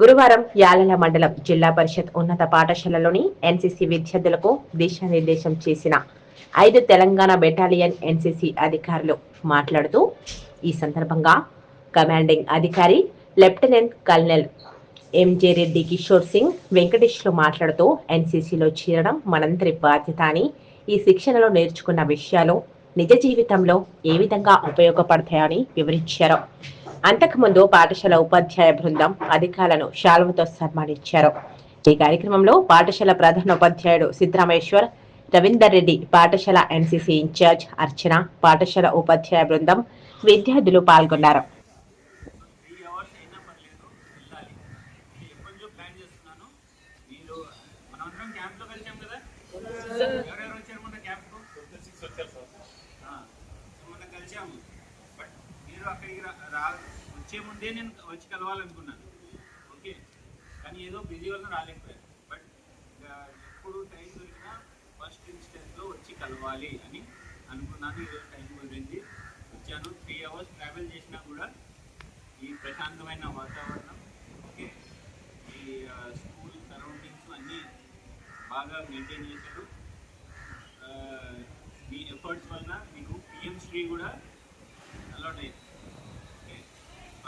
గురువారం యాలల మండలం జిల్లా పరిషత్ ఉన్నత పాఠశాలలోని ఎన్సీసీ విద్యార్థులకు దిశానిర్దేశం చేసిన ఐదు తెలంగాణ బెటాలియన్ ఎన్సీసీ అధికారులు మాట్లాడుతూ ఈ సందర్భంగా కమాండింగ్ అధికారి lieutenant colonel M J Reddy Kishore Singh వెంకటేష్లు మాట్లాడుతూ ఎన్సీసీలో చేరడం మనందరి బాధ్యత అని ఈ శిక్షణలో నేర్చుకున్న విషయాలు నిజ జీవితంలో ఏ విధంగా ఉపయోగపడతాయని వివరించారు. అంతకుముందు పాఠశాల ఉపాధ్యాయ బృందం అధికారులను శాలువతో సన్మానించారు. ఈ కార్యక్రమంలో పాఠశాల ప్రధాన ఉపాధ్యాయుడు సిద్ధరామేశ్వర్ రవీందర్ రెడ్డి పాఠశాల ఎన్సీసీ ఇన్ఛార్జ్ అర్చన పాఠశాల ఉపాధ్యాయ బృందం విద్యార్థులు పాల్గొన్నారు. కలిసాము. మీరు అక్కడికి రా వచ్చే ముందే నేను వచ్చి కలవాలనుకున్నాను. ఓకే. కానీ ఏదో బిజీ వల్ల రాలేకపోయాను. బట్ ఎప్పుడు టైం దొరికినా ఫస్ట్ ఇన్స్టెన్స్లో వచ్చి కలవాలి అని అనుకున్నాను. ఈరోజు టైం కుదిరింది. వచ్చాను. త్రీ అవర్స్ ట్రావెల్ చేసినా కూడా ఈ ప్రశాంతమైన వాతావరణం ఓకే ఈ స్కూల్ సరౌండింగ్స్ అన్నీ బాగా మెయింటైన్ చేశారు. మీ ఎఫర్ట్స్ వలన మీకు పిఎం శ్రీ కూడా అలౌట్ అయింది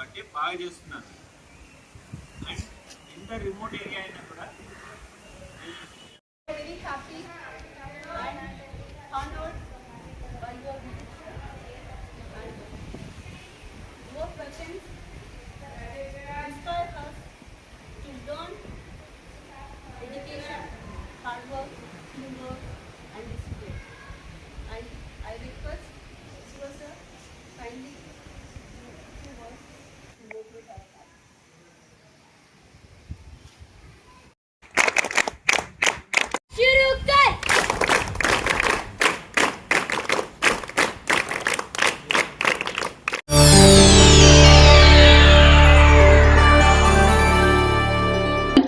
బట్టి బాగా చేస్తున్నారు. అండ్ ఎంత రిమోట్ ఏరియా అయినా కూడా.